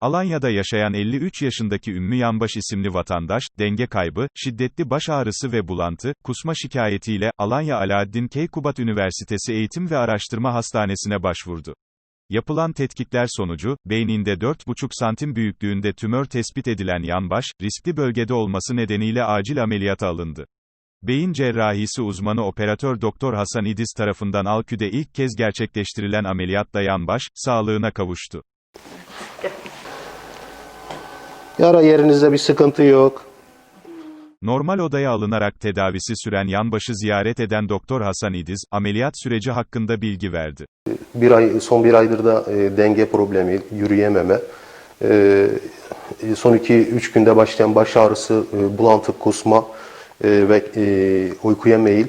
Alanya'da yaşayan 53 yaşındaki Ümmü Yanbaş isimli vatandaş, denge kaybı, şiddetli baş ağrısı ve bulantı, kusma şikayetiyle, Alanya Alaaddin Keykubat Üniversitesi Eğitim ve Araştırma Hastanesi'ne başvurdu. Yapılan tetkikler sonucu, beyninde 4,5 santim büyüklüğünde tümör tespit edilen Yanbaş, riskli bölgede olması nedeniyle acil ameliyata alındı. Beyin cerrahisi uzmanı operatör Doktor Hasan İdiz tarafından Alkü'de ilk kez gerçekleştirilen ameliyatla Yanbaş, sağlığına kavuştu. Yara yerinizde bir sıkıntı yok. Normal odaya alınarak tedavisi süren Yanbaş'ı ziyaret eden Doktor Hasan İdiz, ameliyat süreci hakkında bilgi verdi. Bir ay, son bir aydır da e, denge problemi, yürüyememe, e, son 2-3 günde başlayan baş ağrısı, e, bulantı, kusma e, ve e, uykuya meyil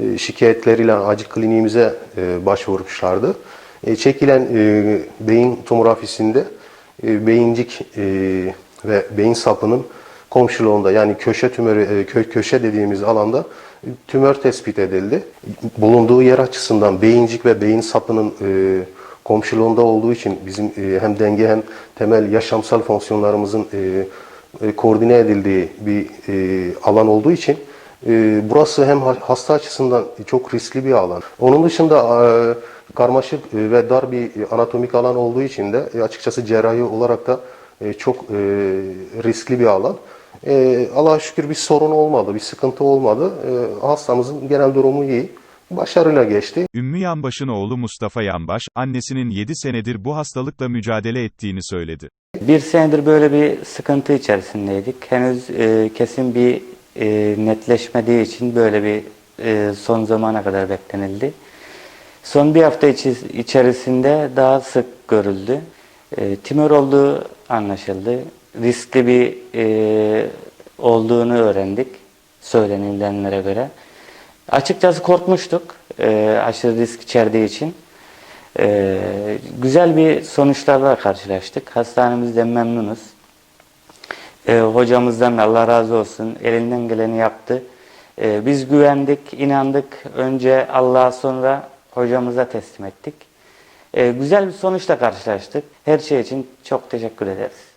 e, şikayetleriyle acil kliniğimize e, başvurmuşlardı. E, çekilen e, beyin tomografisinde e, beyincik e, ve beyin sapının komşuluğunda yani köşe tümörü, e, kö- köşe dediğimiz alanda e, tümör tespit edildi. Bulunduğu yer açısından beyincik ve beyin sapının e, komşuluğunda olduğu için bizim e, hem denge hem temel yaşamsal fonksiyonlarımızın e, e, koordine edildiği bir e, alan olduğu için e, burası hem ha- hasta açısından çok riskli bir alan. Onun dışında e, karmaşık e, ve dar bir anatomik alan olduğu için de açıkçası cerrahi olarak da e, çok e, riskli bir alan. E, Allah'a şükür bir sorun olmadı, bir sıkıntı olmadı. E, hastamızın genel durumu iyi. Başarıyla geçti. Ümmü Yanbaş'ın oğlu Mustafa Yanbaş, annesinin 7 senedir bu hastalıkla mücadele ettiğini söyledi. Bir senedir böyle bir sıkıntı içerisindeydik. Henüz e, kesin bir e, netleşmediği için böyle bir e, son zamana kadar beklenildi. Son bir hafta içi- içerisinde daha sık görüldü. E, tümör olduğu anlaşıldı. Riskli bir e, olduğunu öğrendik söylenilenlere göre. Açıkçası korkmuştuk e, aşırı risk içerdiği için. E, güzel bir sonuçlarla karşılaştık. Hastanemizden memnunuz. E, hocamızdan da Allah razı olsun elinden geleni yaptı. E, biz güvendik, inandık. Önce Allah'a sonra hocamıza teslim ettik. E, güzel bir sonuçla karşılaştık. Her şey için çok teşekkür ederiz.